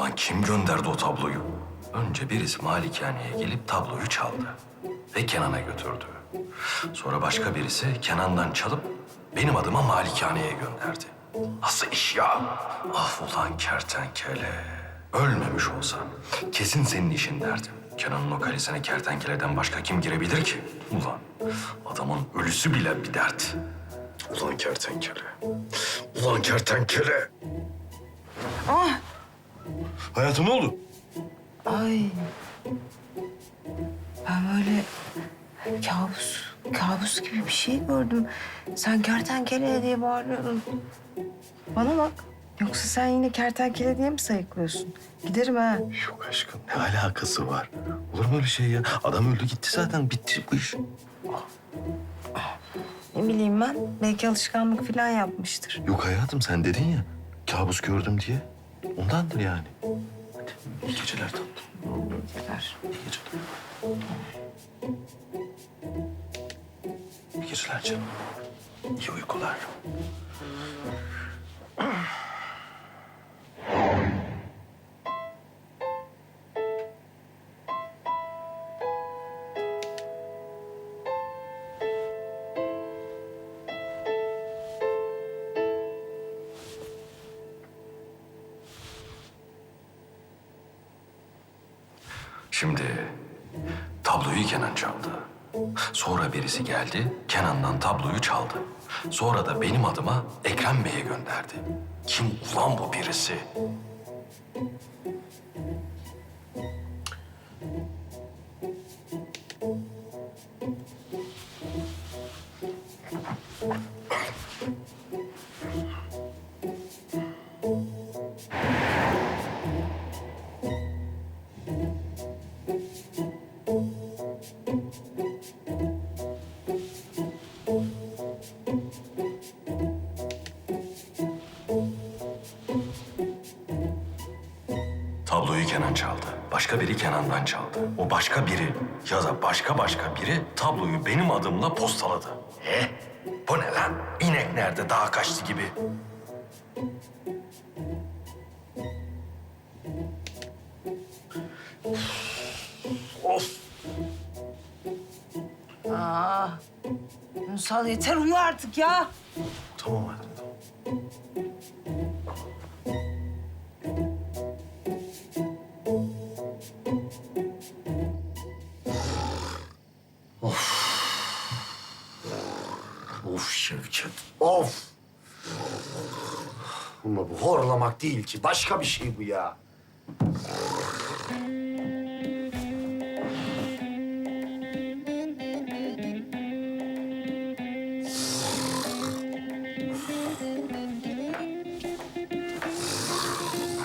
Ulan kim gönderdi o tabloyu? Önce birisi malikaneye gelip tabloyu çaldı. Ve Kenan'a götürdü. Sonra başka birisi Kenan'dan çalıp benim adıma malikaneye gönderdi. Nasıl iş ya? Ah ulan kertenkele. Ölmemiş olsan kesin senin işin derdim. Kenan'ın o kalesine kertenkeleden başka kim girebilir ki? Ulan adamın ölüsü bile bir dert. Ulan kertenkele. Ulan kertenkele. Hayatım ne oldu? Ay. Ben böyle kabus, kabus gibi bir şey gördüm. Sen kertenkele diye bağırıyordun. Bana bak. Yoksa sen yine kertenkele diye mi sayıklıyorsun? Giderim ha. Yok aşkım ne alakası var? Olur mu öyle şey ya? Adam öldü gitti zaten bitti bu iş. Ne bileyim ben. Belki alışkanlık falan yapmıştır. Yok hayatım sen dedin ya kabus gördüm diye. Ondandır yani. Hadi iyi geceler tatlım. Ver. İyi geceler. İyi geceler canım. İyi uykular. Şimdi tabloyu Kenan çaldı. Sonra birisi geldi, Kenan'dan tabloyu çaldı. Sonra da benim adıma Ekrem Bey'e gönderdi. Kim ulan bu birisi? Kenan çaldı. Başka biri Kenan'dan çaldı. O başka biri ya da başka başka biri tabloyu benim adımla postaladı. Eh, bu ne lan? İnek nerede daha kaçtı gibi. Of. Aa. Ünsal yeter uyu artık ya. Tamam hayatım of! Ama bu horlamak değil ki, başka bir şey bu ya.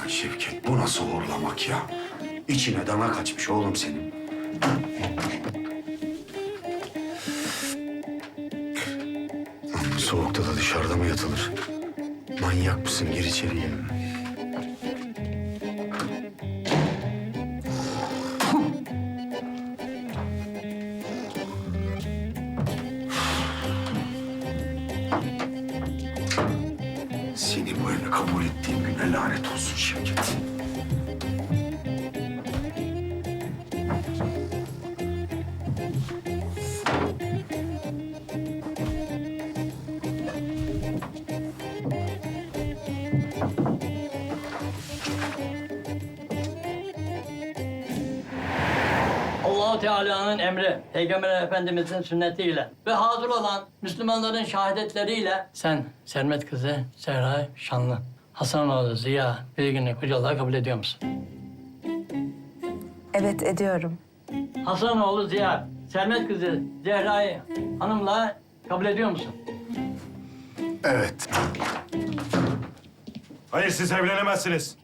Şevket, bu nasıl horlamak ya? İçine dana kaçmış oğlum senin. Dışarıda mı yatılır? Manyak mısın? Gir içeri gel. Seni bu eve kabul ettiğim güne lanet olsun Şevket. Teala'nın emri, Peygamber Efendimizin sünnetiyle ve hazır olan Müslümanların şehadetleriyle sen Sermet kızı Zehra Şanlı, Hasanoğlu Ziya Bilgin'i kocalığa kabul ediyor musun? Evet ediyorum. Hasanoğlu Ziya, Sermet kızı Zehra'yı hanımla kabul ediyor musun? Evet. Hayır siz evlenemezsiniz.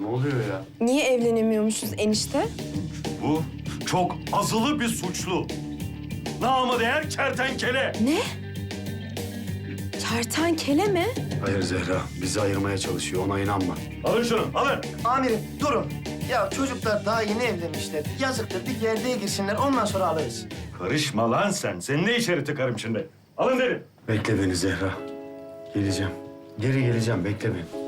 Ne oluyor ya? Niye evlenemiyormuşuz enişte? Bu çok azılı bir suçlu. Namı değer kertenkele. Ne? Kertenkele mi? Hayır Zehra, bizi ayırmaya çalışıyor. Ona inanma. Alın şunu alın. Amirim durun. Ya çocuklar daha yeni evlenmişler. Yazıktır bir gerdeğe girsinler ondan sonra alırız. Karışma lan sen. Seni ne içeri tıkarım şimdi. Alın derim. Bekle beni Zehra. Geleceğim. Geri geleceğim, bekle beni.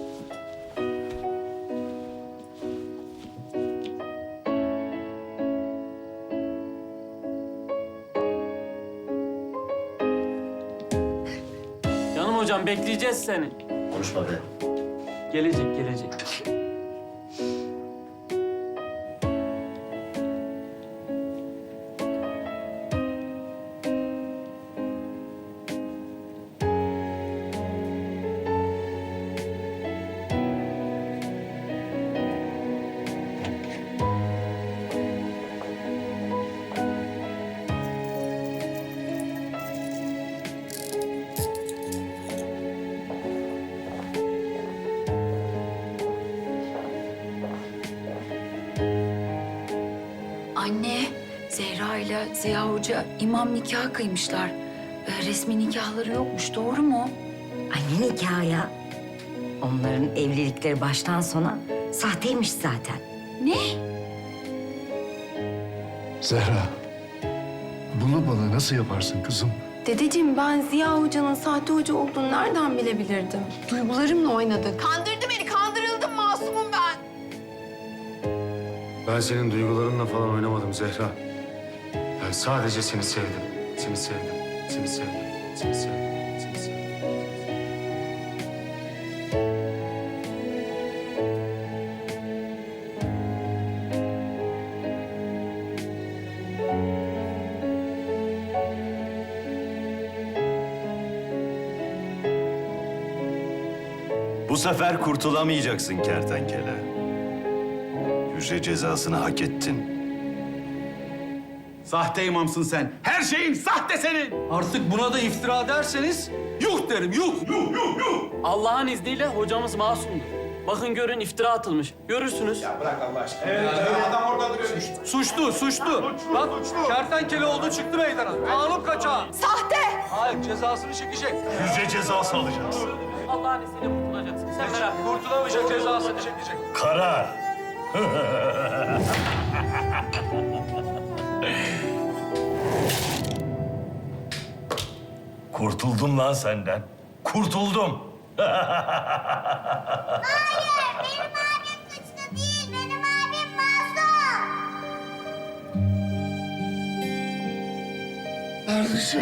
Hocam bekleyeceğiz seni. Konuşma be. Gelecek gelecek. İle Ziya Hoca imam nikahı kıymışlar. Ee, resmi nikahları yokmuş, doğru mu? Anne nikahı ya. Onların evlilikleri baştan sona sahteymiş zaten. Ne? Zehra, bunu bana nasıl yaparsın kızım? Dedeciğim ben Ziya Hoca'nın sahte hoca olduğunu nereden bilebilirdim? Duygularımla oynadı. Kandırdı beni, kandırıldım masumum ben. Ben senin duygularınla falan oynamadım Zehra. Ben sadece seni sevdim. Seni sevdim. Seni sevdim. Seni sevdim. Seni sevdim. Bu sefer kurtulamayacaksın kertenkele. Hücre cezasını hak ettin. Sahte imamsın sen. Her şeyin sahte senin. Artık buna da iftira derseniz yuh derim yuh. Yuh yuh yuh. Allah'ın izniyle hocamız masumdur. Bakın görün iftira atılmış. Görürsünüz. Ya bırak Allah aşkına. Evet, adam orada duruyor. Suçlu, suçlu. Bak kertenkele oldu çıktı meydana. Kanun kaçağı. Sahte! Hayır cezasını çekecek. Hücre cezası alacaksın. Allah'ın izniyle kurtulacaksın. Sen merak etme. Kurtulamayacak cezasını çekecek. Karar. Kurtuldum lan senden. Kurtuldum. Kardeşim.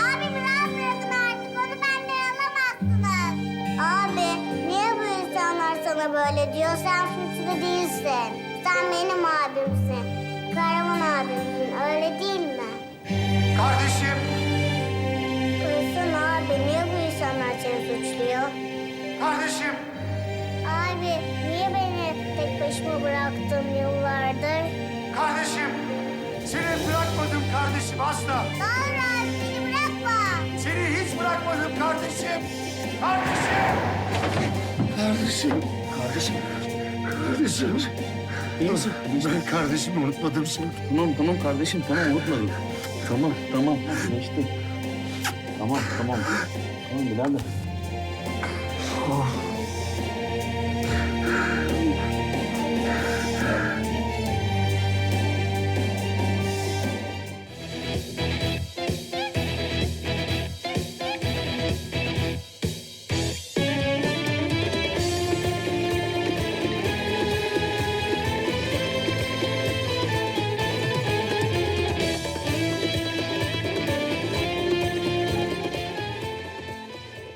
Abimi rahat bırakın artık. Onu benden alamazsınız. Abi niye bu insanlar sana böyle diyor? Sen suçlu değilsin. Sen benim abimsin. Kahraman abimsin. Öyle değil mi? Kardeşim. Uyusun abi. Niye bu insanlar seni suçluyor? Kardeşim. Abi niye beni tek başıma bıraktın yıllardır? Kardeşim. Seni bırakmadım kardeşim asla. Sonra beni bırakma. Seni hiç bırakmadım kardeşim. Kardeşim. Kardeşim. Kardeşim. Kardeşim. İyi misin? Ben kardeşimi unutmadım seni. Tamam tamam kardeşim tamam unutmadım. Tamam tamam geçti. Tamam tamam. Tamam birader. Oh.